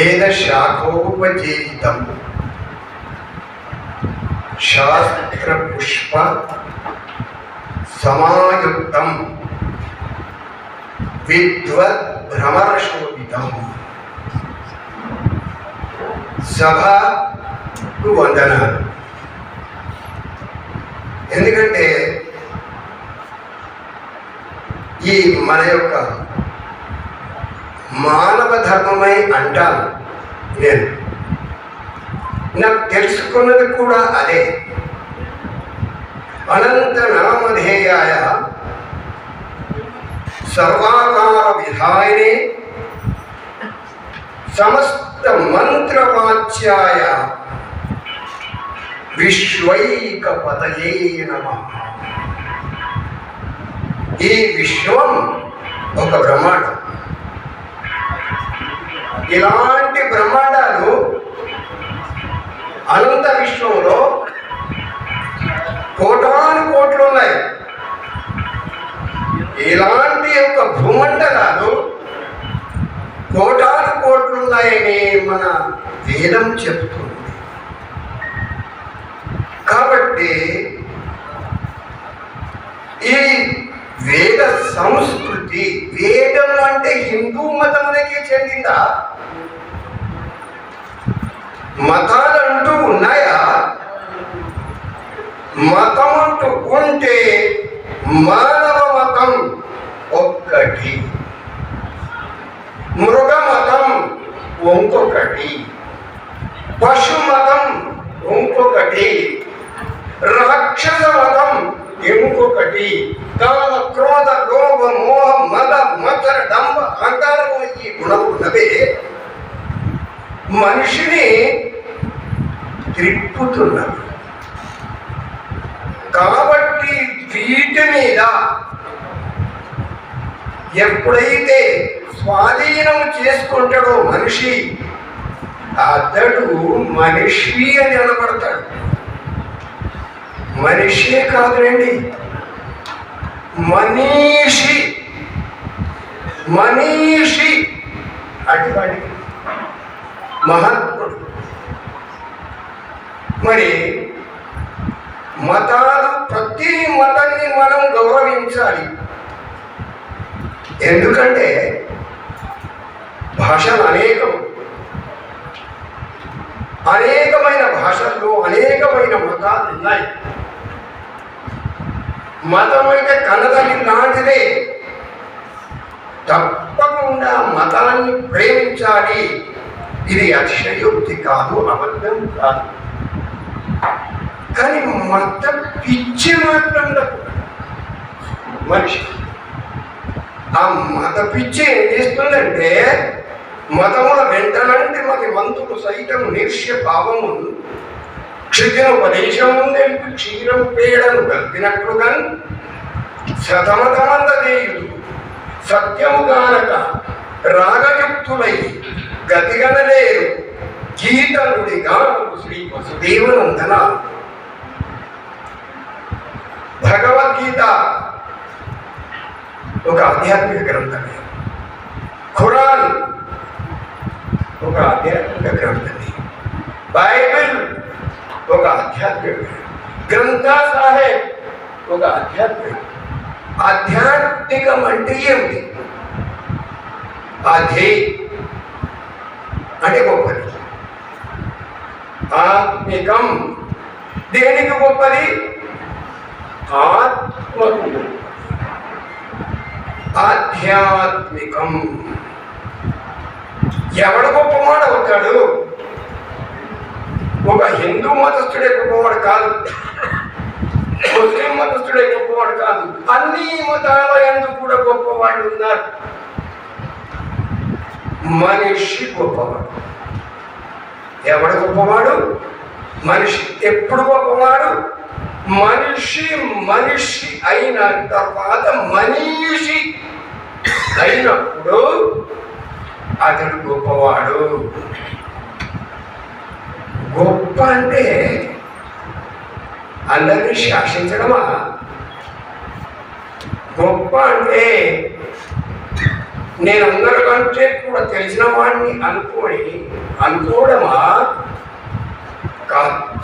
వేద శాఖోపజీవితం. శాస్త్ర పుష్ప సమాయుక్తం. విద్వత్ భ్రమరశోభితం. సభకు వందనాలు. ఎందుకంటే ఈ మన యొక్క మానవ ధర్మమై అంటాను నేను నాకు తెలుసుకున్నది కూడా అదే అనంత నామధేయాయ సర్వాకార విధాయనే సమస్త మంత్రవాచ్యాయ విశ్వైక పదయే నమ ఈ విశ్వం ఒక బ్రహ్మాండం ఇలాంటి బ్రహ్మాండాలు అనంత విశ్వంలో కోటాను కోట్లు ఉన్నాయి. ఇలాంటి యొక్క భూమండలాలు కోటాను కోట్లు ఉన్నాయని మన వేదం చెప్తుంది కాబట్టి ఈ వేద సంస్కృతి వేదం అంటే హిందూ మతమునకే చెందిందా? మతాలంటూ ఉన్నాయా? మతం అంటూ ఉంటే మానవ మతం ఒక్కటి మృగ మతం ఇంకొకటి పశు మతం ఇంకొకటి రాక్షస మతం ఇంకొకటి కామ క్రోధ లోభ మోహ మద మచర డంబ అహంకారం ఈ గుణమున్నవే మనిషిని త్రిప్పుతున్నది కాబట్టి వీటి మీద ఎప్పుడైతే స్వాధీనం చేసుకుంటాడో మనిషి అతడు మనిషి అని అనబడతాడు. మనిషే కాదులేండి. మనీషి మనీషి అటువంటి మహాత్ముడు మరి మతాలు ప్రతి మతాన్ని మనం గౌరవించాలి. ఎందుకంటే భాషలు అనేకం. అనేకమైన భాషల్లో అనేకమైన మతాలు ఉన్నాయి. మతం అయితే కన్నదని లాంటిదే తప్పకుండా మతాన్ని ప్రేమించాలి. ఇది అతిశయోక్తి కాదు అబద్ధం కాదు. కానీ మొత్తం పిచ్చి మాత్రం మనిషి ఆ మత పిచ్చి ఏం చేస్తుందంటే మతముల వెంటనంటే మతి మంతులు సైతం నిర్ష్య భావము క్షితినుపదేశము తెలుపు క్షీరం పేడను కలిపినట్లుగా శతమతమందదేయుడు సత్యము కానక రాగయుక్తులై గతిగనలేరు గీతనుడి గాను శ్రీ వసుదేవనందన భగవద్గీత ఒక ఆధ్యాత్మిక గ్రంథమే. ఖురాన్ ఒక ఆధ్యాత్మిక గ్రంథమే. బైబిల్ ఒక ఆధ్యాత్మిక గ్రంథ సాహెబ్ ఒక ఆధ్యాత్మిక ఆధ్యాత్మికం అంటే ఏమిటి? అధే అంటే గొప్పది. ఆత్మికం. దేనికి గొప్పది? ఆత్మకు. ఆధ్యాత్మికం. ఎవడు గొప్పవాడు అవుతాడు? ఒక హిందూ మతస్థుడే గొప్పవాడు కాదు. ముస్లిం మతస్థుడే గొప్పవాడు కాదు. అన్ని మతాల ఎందుకు కూడా గొప్పవాళ్ళు ఉన్నారు. మనిషి గొప్పవాడు. ఎవడు గొప్పవాడు? మనిషి. ఎప్పుడు గొప్పవాడు? మనిషి మనిషి అయిన తర్వాత మనిషి అయినప్పుడు అతడు గొప్పవాడు. గొప్ప అంటే అందరినీ శాసించడమా? గొప్ప అంటే నేను అందరికంటే కూడా తెలిసిన వాడిని అనుకోని అనుకోవడమా కాదు.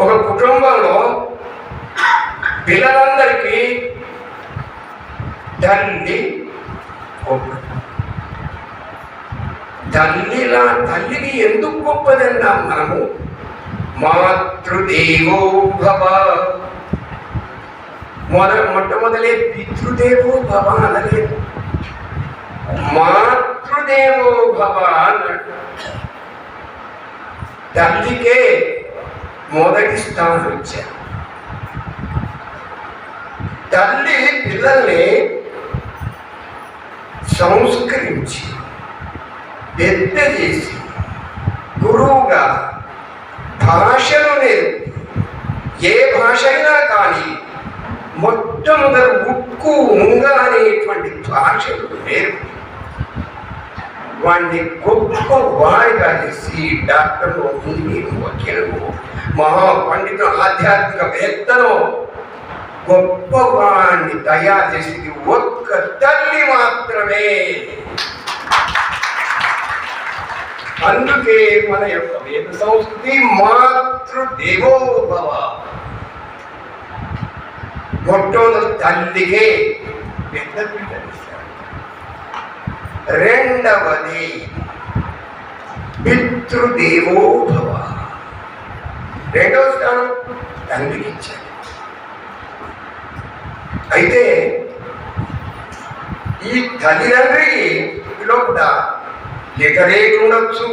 ఒక కుటుంబంలో పిల్లలందరికీ తల్లి గొప్ప తల్లిలా తల్లిని ఎందుకు గొప్పదన్నాం మనము? మాతృదేవో భవ. మొద మొట్టమొదలే పితృదేవో భవ అనలేదు. మాతృదేవో భవ అన్నాడు తల్లికే మొదటి స్థానం ఇచ్చారు. తల్లి పిల్లల్ని సంస్కరించి పెద్ద చేసి గురువుగా భాషను నేర్పి ఏ భాష అయినా కానీ మొట్టమొదటి ఉక్కు ఉంగ అనేటువంటి భాషను నేర్పి. వాడిని గొప్ప వాడిగా చేసి డాక్టర్లు ఇంజనీరు వకీలు మహాపండితులు ఆధ్యాత్మిక వేత్తను గొప్ప వాడిని తయారు చేసింది ఒక్క తల్లి మాత్రమే. అందుకే మన యొక్క వేద సంస్కృతి మాతృ దేవోభవ మొట్టమొదటి తల్లికే పెద్ద పిల్లనిస్తారు రెండవది పితృదేవోభవ రెండవ స్థానం తండ్రికి ఇచ్చాడు అయితే ఈ తల్లిదండ్రికి కూడా లిటరేట్ ఉండొచ్చు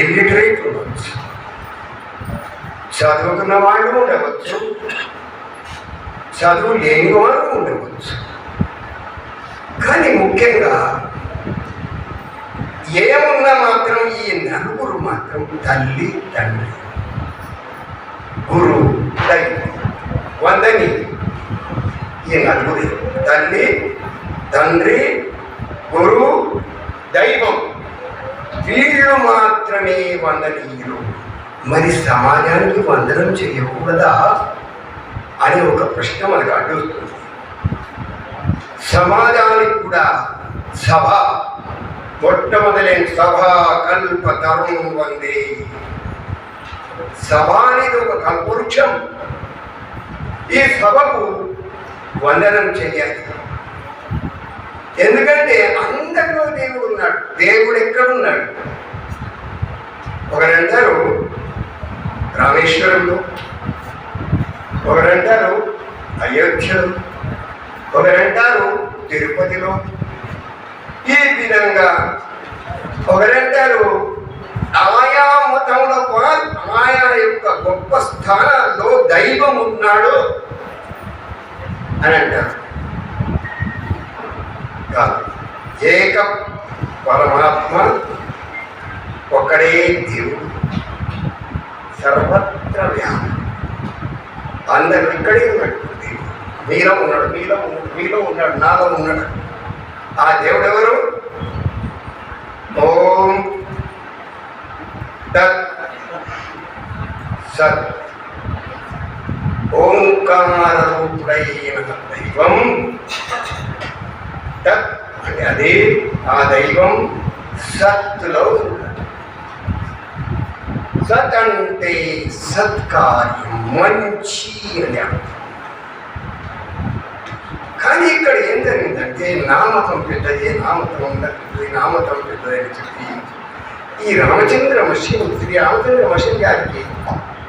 ఇల్లిటరేట్ ఉండొచ్చు. చదువుతున్న వాళ్ళు ఉండవచ్చు చదువు లేని వాళ్ళు ఉండవచ్చు. కానీ ముఖ్యంగా ఏమున్నా మాత్రం ఈ నలుగురు మాత్రం తల్లి తండ్రి. గురువు దైవం వందని ఈ నలుగురి. తల్లి తండ్రి గురువు దైవం. వీళ్ళు మాత్రమే వందనీయులు. మరి సమాజానికి వందనం చేయకూడదా? అని ఒక ప్రశ్న మనకు అడ్డొస్తుంది సమాజానికి కూడా సభ మొట్టమొదలైన సభ కల్ప తరుణం వందే సభ అనేది ఒక కల్పవృక్షం. ఈ సభకు వందనం చేయాలి. ఎందుకంటే అందరిలో దేవుడు ఉన్నాడు. దేవుడు ఎక్కడున్నాడు ఒకరంటారు రామేశ్వరంలో. ఒకరంటారు అయోధ్యలో. ఒకరంటారు తిరుపతిలో. ఈ విధంగా ఒకరంటారు ఆయా మతంలో కూడా ఆయా యొక్క గొప్ప స్థానాల్లో దైవం ఉన్నాడు అని అంటారు. కాదు ఏక పరమాత్మ ఒక్కడే దేవుడు. సర్వత్ర వ్యాపం అందరు ఇక్కడే ఉన్నాడు మీలో ఉన్నాడు మీలో ఉన్నాడు మీలో ఉన్నాడు నాలో ఉన్నాడు. ఆ దేవుడు ఎవరు ఓం తత్ సత్. ఓంకార రూపుడైన దైవం తత్. అంటే అదే ఆ దైవం సత్తులో సత్ అంటే సత్కార్యం మంచి అని అర్థం కానీ ఇక్కడ ఏం జరిగిందంటే నామతం పెద్దది నామతం ఉండదు నామతం పెద్దది అని చెప్పి ఈ రామచంద్ర మషిన్ శ్రీ రామచంద్ర మషిన్ గారికి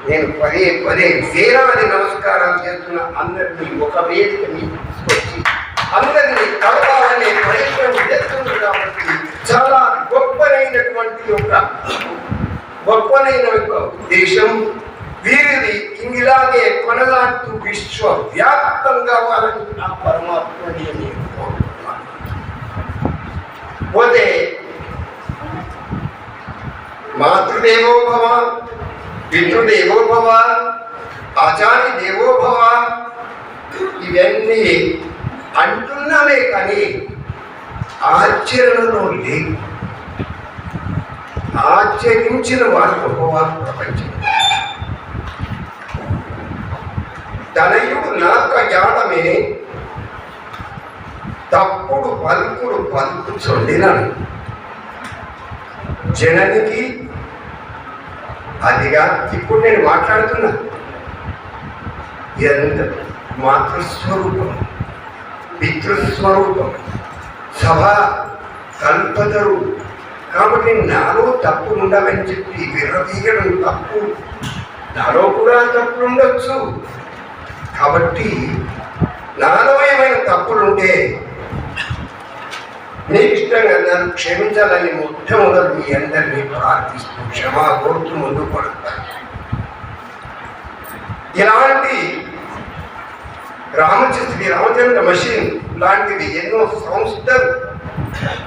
నేను పదే పదే వేలాది నమస్కారాలు చేస్తున్న అందరినీ ఒక వేదిక మీద తీసుకొచ్చి అందరినీ కలవాలనే ప్రయత్నం చేస్తుంది కాబట్టి చాలా గొప్పనైనటువంటి ఒక గొప్పనైన యొక్క ఉద్దేశం. వీరిది ఇంగిలాగే కొనసాగుతూ విశ్వవ్యాప్తంగా వాళ్ళని ఆ పరమాత్మని అని పోతే మాతృదేవో భవ పితృదేవో భవ ఆచార్య దేవో భవ ఇవన్నీ అంటున్నామే కానీ ఆచరణలో లేదు ఆచరించిన వారు గొప్పవారు ప్రపంచం తనయుడు నాక జాడమే తప్పుడు పలుకులు పలుకుచుండినను జననికి అదిగా ఇప్పుడు నేను మాట్లాడుతున్నా. ఎంత మాతృస్వరూపం పితృస్వరూపం సభ కల్పతరు. కాబట్టి నాలో తప్పు ఉండవని చెప్పి విర్రవీయడం తప్పు. నాలో కూడా తప్పులు ఉండొచ్చు. కాబట్టి నాలో ఏమైనా తప్పులుంటే మీకు నన్ను క్షమించాలని మొట్టమొదటి మీ అందరినీ ప్రార్థిస్తూ క్షమా కోరుతూ ముందు పడతాను ఇలాంటి రామచంద్ర రామచంద్ర మషిన్ లాంటివి ఎన్నో సంస్థలు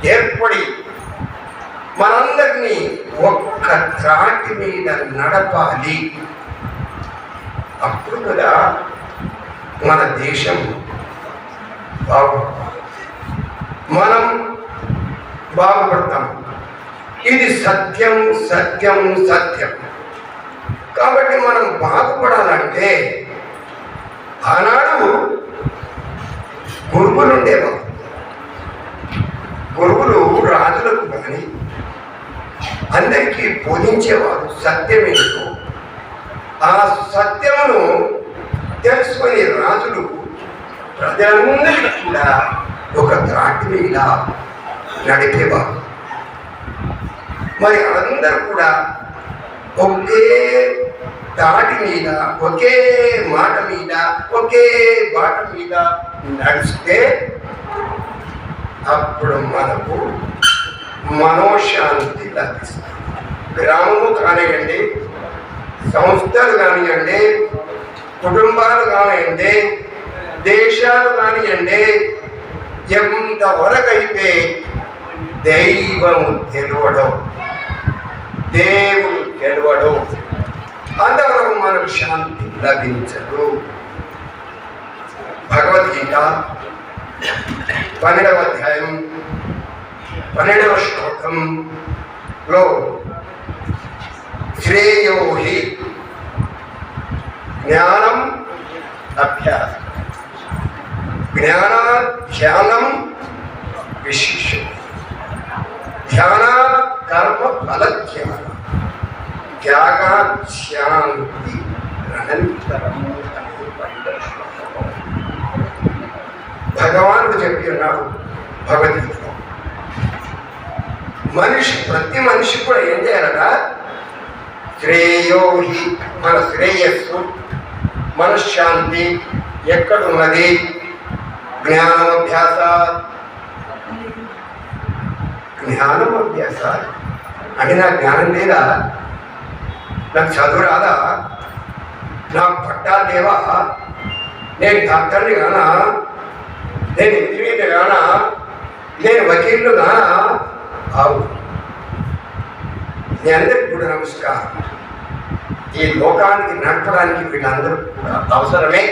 ఏర్పడి మనందరినీ ఒక్క త్రాటి మీద నడపాలి. అప్పుడు కదా మన దేశం బాగుంటుంది మనం బాగుపడతాం. ఇది సత్యం సత్యం సత్యం. కాబట్టి మనం బాగుపడాలంటే ఆనాడు గురువులు ఉండేవారు గురువులు రాజులకు కానీ అందరికీ బోధించేవారు సత్యమేంటో ఆ సత్యమును తెలుసుకునే రాజులు ప్రజలందరికీ కూడా ఒక త్రాటి మీద నడిపేవారు. మరి అందరూ కూడా ఒకే దాటి మీద ఒకే మాట మీద ఒకే బాట మీద నడిస్తే అప్పుడు మనకు మనోశాంతి లభిస్తుంది. గ్రామము కానివ్వండి సంస్థలు కానివ్వండి కుటుంబాలు కానివ్వండి దేశాలు కానివ్వండి ఎంతవరకైతే దైవము తెలవడం దేవుడు గెలవడం అందరం మనకు శాంతి లభించదు. భగవద్గీత పన్నెండవ అధ్యాయం పన్నెండవ శ్లోకంలో శ్రేయో హి జ్ఞానం అభ్యాసం జ్ఞానాధ్యానం విశిష్టం ధ్యాన కర్మ ఫలధ్యానం త్యాగ శాంతి అనంతరము అని పన్నెండవ భగవానుడు చెప్పి ఉన్నాడు భగవద్గీత మనిషి ప్రతి మనిషి కూడా ఏం చేయాలట శ్రేయోహి మన శ్రేయస్సు మనశ్శాంతి ఎక్కడున్నది జ్ఞానమభ్యాస జ్ఞానం అభ్యాస అంటే నా జ్ఞానం లేదా నాకు చదువు రాదా నా పట్టా లేవా? నేను డాక్టర్ని కానా? నేను ఇంజనీర్ని కానా? నేను వకీల్ను కానా? అవును మీ అందరికి కూడా నమస్కారం. ఈ లోకానికి నడపడానికి వీళ్ళందరూ కూడా అవసరమే.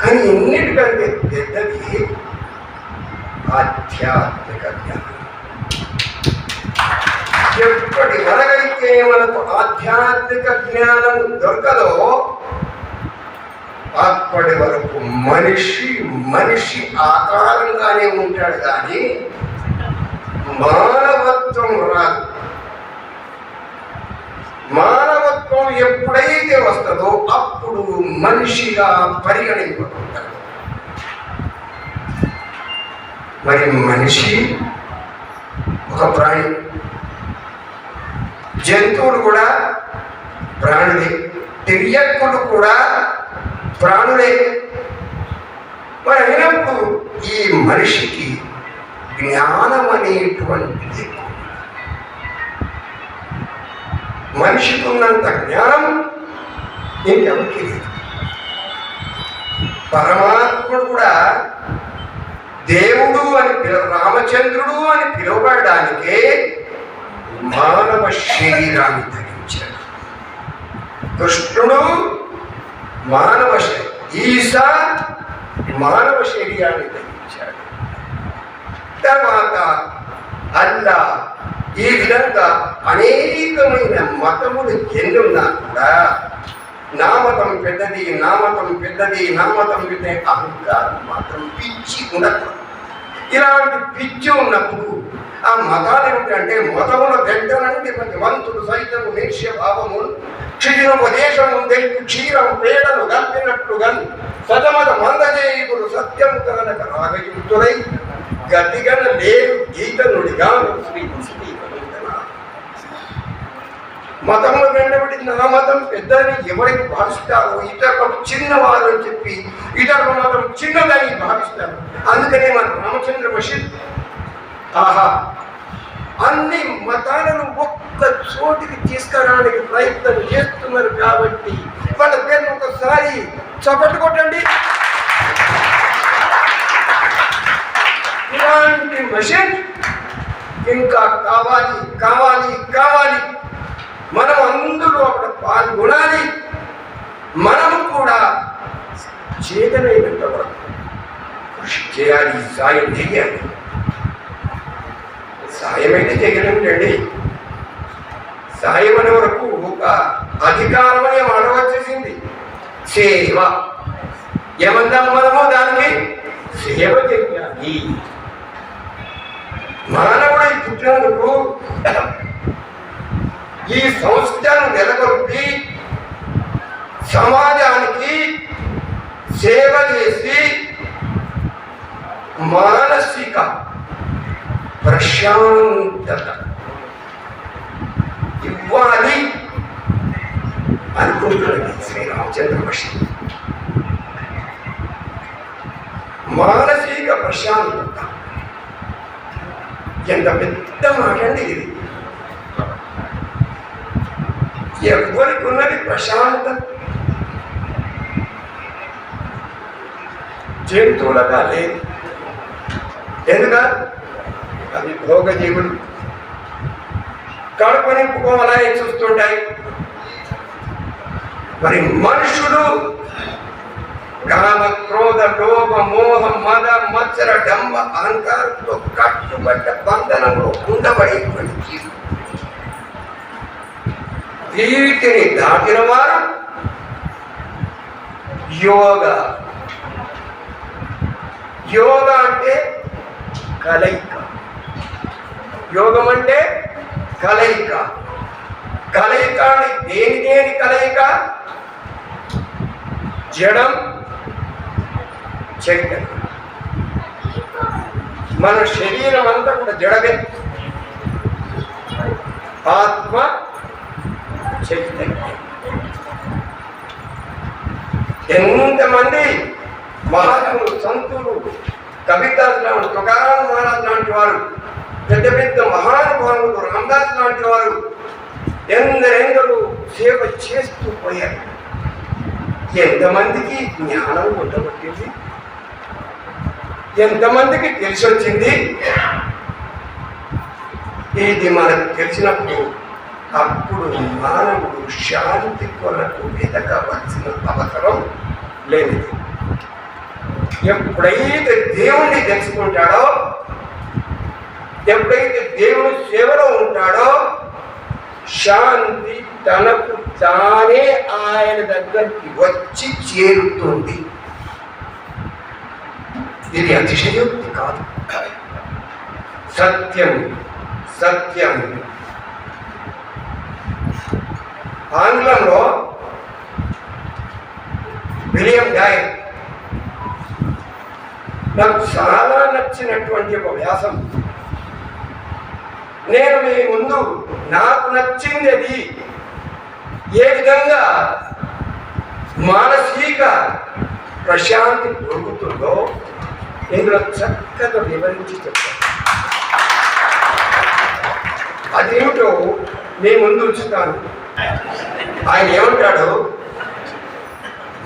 కానీ ఎన్నిటికంటే ఆధ్యాత్మిక జ్ఞానం ఎప్పటి వరకైతే మనకు ఆధ్యాత్మిక జ్ఞానం దొరకదో అప్పటి వరకు మనిషి మనిషి ఆకారంగానే ఉంటాడు కానీ మానవత్వం రాదు. మానవత్వం ఎప్పుడైతే వస్తుందో అప్పుడు మనిషిగా పరిగణింపబడతాడు. మరి మనిషి ఒక ప్రాణి. జంతువులు కూడా ప్రాణులే. తిరియక్కులు కూడా ప్రాణులే. మరి అయినప్పుడు ఈ మనిషికి జ్ఞానం అనేటువంటిది. మనిషికి ఉన్నంత జ్ఞానం ఇంకెవరికి లేదు. పరమాత్ముడు కూడా దేవుడు అని పిల రామచంద్రుడు అని పిలువబడడానికే మానవ శరీరాన్ని ధరించాడు. కృష్ణుడు మానవ శ- ఈశా మానవ శరీరాన్ని ధరించాడు. తర్వాత అల్లా ఈ విధంగా అనేకమైన మతములు ఎన్నున్నా కూడా నామతం పెద్దది నామతం పెద్దది నామతం పెద్ద అహంకారం మాత్రం పిచ్చి ఉండకూడదు. ఇలాంటి పిచ్చి ఉన్నప్పుడు ఆ మతాలు ఏమిటంటే మతముల దగ్గర నుండి మంతుడు సైతము నేర్ష్య భావము దేశము తెలుపు క్షీరం పేడలు కల్పినట్లుగా సతమత మందజేయుడు సత్యము కనుక రాగయుక్తులై గతిగన లేరు గీతనుడిగా నుడిగా మతంలో వెంటబడి నా మతం పెద్దని ఎవరికి భావిస్తారు ఇతరులకు చిన్నవారు అని చెప్పి ఇతరుల మతం చిన్నదని భావిస్తారు. అందుకనే మన రామచంద్ర మషిద్ ఆహా అన్ని మతాలను ఒక్క చోటికి తీసుకురావడానికి ప్రయత్నం చేస్తున్నారు కాబట్టి వాళ్ళ పేరు ఒకసారి చప్పట్లు కొట్టండి. ఇలాంటి మషిన్ ఇంకా కావాలి కావాలి కావాలి. మనం అందరూ అక్కడ పాల్గొనాలి. మనము కూడా చేతనైనంత వరకు కృషి చేయాలి సాయం చేయాలి. సాయం అయితే సాయం అనే వరకు ఒక అధికారం అనే మాట వచ్చేసింది. సేవ. ఏమందాం మనము దానికి? సేవ చేయాలి. మానవుడై పుట్టినందుకు ఈ సంస్థను నెలకొల్పి సమాజానికి సేవ చేసి మానసిక ప్రశాంతత ఇవ్వాలి అనుకుంటున్నది శ్రీరామచంద్ర బషి మానసిక ప్రశాంతత. ఎంత పెద్ద మాట అండి ఇది. ఎవరికి ఉన్నది ప్రశాంతత. జంతువులుగా లేదు. ఎందుక? అవి భోగజీవులు. కడుపు నింపుకోవాలని చూస్తుంటాయి. మరి మనుషులు కామ క్రోధ లోభ మోహ మద మత్సర డంబ అహంకారంతో కట్టుబడ్డ బంధనంలో ఉండబడేటువంటి జీవులు వీటిని దాటిన వారు యోగ. యోగ అంటే కలయిక. యోగం అంటే కలయిక. కలయిక అని దేని దేని కలయిక? జడం చైతన్యం. మన శరీరం అంతా కూడా జడమే. ఆత్మ చైతన్యం ఎంతమంది మహాత్ములు సంతులు కవితాస్ లాంటి తుకారాం మహారాజ్ లాంటి వారు పెద్ద పెద్ద మహానుభావులు రామదాస్ లాంటి వారు ఎందరెందరూ సేవ చేస్తూ పోయారు. ఎంతమందికి జ్ఞానం ఉండబట్టింది? ఎంతమందికి తెలిసి వచ్చింది ఇది మనకు తెలిసినప్పుడు అప్పుడు మానవుడు శాంతి కొరకు వెతకవలసిన అవసరం లేదు ఎప్పుడైతే దేవుణ్ణి తెలుసుకుంటాడో ఎప్పుడైతే దేవుని సేవలో ఉంటాడో శాంతి తనకు తానే ఆయన దగ్గరికి వచ్చి చేరుతుంది. ఇది అతిశయోక్తి కాదు. సత్యం సత్యం. ఆంగ్లంలో విలియం గాయ్. నాకు చాలా నచ్చినటువంటి ఒక వ్యాసం. నేను మీ ముందు నాకు నచ్చింది అది ఏ విధంగా మానసిక ప్రశాంతి దొరుకుతుందో ఇందులో చక్కగా వివరించి చెప్పాను అదేమిటో మీ ముందు ఉంచుతాను. ఆయన ఏమంటాడు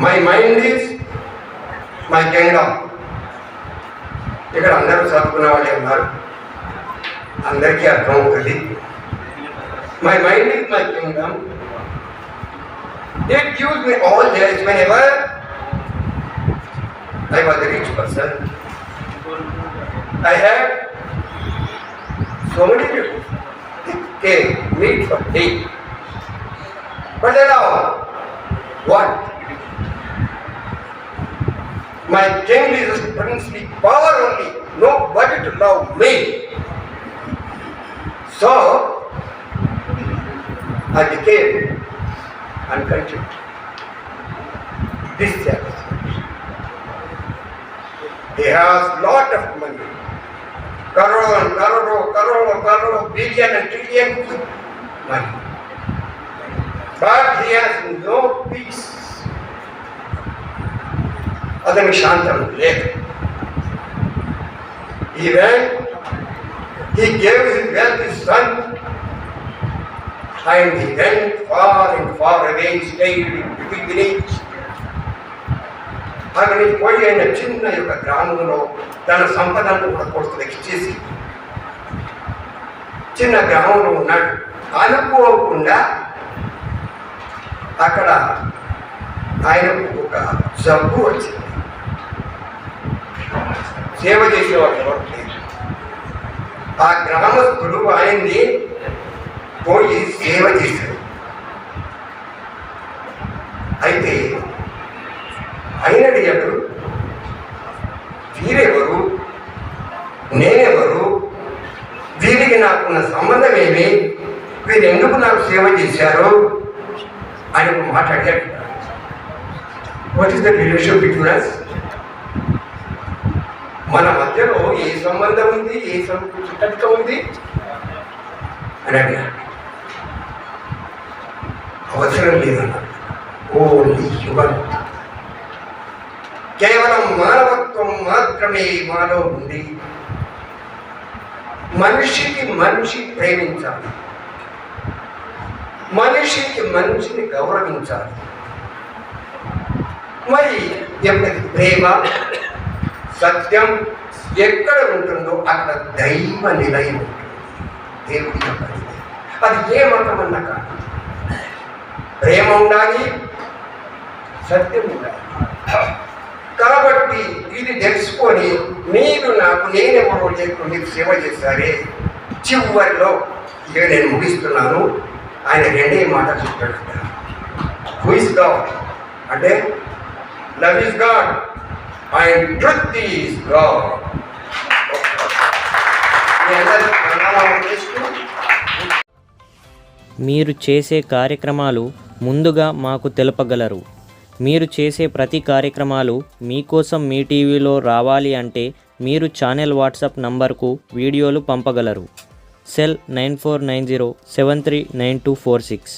my mind is my kingdom ఇక్కడ అందరూ చదువుకున్న వాళ్ళు ఉన్నారు అందరికీ అర్థం అవుతుంది my mind is my kingdom it gives me all days whenever I was rich person I have so many people came meet for tea. But now, What? My king is princely power only, nobody to love me. So, I became uncontent. Dissatisfaction. He has lot of money. Crore crore, crore, crore, billion and trillion money. God has no peace. అతనికి శాంతం లేదు even he gave his wealth his son and he went far and far away stayed in village అతని పోయి అయిన చిన్న యొక్క గ్రామంలో తన సంపదను కూడా కొడుకు ఇచ్చేసి చిన్న గ్రామంలో ఉన్నాడు అనుకోకుండా అక్కడ ఆయనకు ఒక జబ్బు వచ్చింది. సేవ చేసేవాడు ఆ గ్రామస్తుడు ఆయన్ని పోయి సేవ చేశాడు అయితే ఆయన అడిగాడు వీరెవరు? నేనెవరు? వీరికి నాకున్న సంబంధం ఏమి? వీరు ఎందుకు నాకు సేవ చేశారు? అని ఒక మాట అడిగాడు. What is the relation between us మన మధ్యలో ఏ సంబంధం ఉంది? ఏ చుట్టక ఉంది? అని అడిగాడు. అవసరం లేదన్న. ఓన్లీ హ్యూమన్ కేవలం మానవత్వం మాత్రమే మాలో ఉంది. మనిషికి మనిషి ప్రేమించాలి. మనిషికి మనిషిని గౌరవించాలి. మరి ఎప్పటి ప్రేమ సత్యం ఎక్కడ ఉంటుందో అక్కడ దైవ నిలయం ఉంటుంది. దేవుడి యొక్క నిలయం. అది ఏ మతం కాదు. ప్రేమ ఉండాలి సత్యం ఉండాలి. కాబట్టి ఇది తెలుసుకొని మీరు నాకు నేనెవరో లేకుండా మీకు సేవ చేశారే. చివరిలో ఇక నేను ముగిస్తున్నాను. ఆయన రెండే మాట చెప్పాడు. హూ ఇస్ గాడ్ అంటే love is God and truth is God మీరు చేసే కార్యక్రమాలు ముందుగా మాకు తెలుపగలరు. మీరు చేసే ప్రతి కార్యక్రమాలు మీకోసం మీ టీవీలో రావాలి అంటే మీరు ఛానల్ వాట్సాప్ నంబర్కు వీడియోలు పంపగలరు. Cell nine four nine zero seven three nine two four six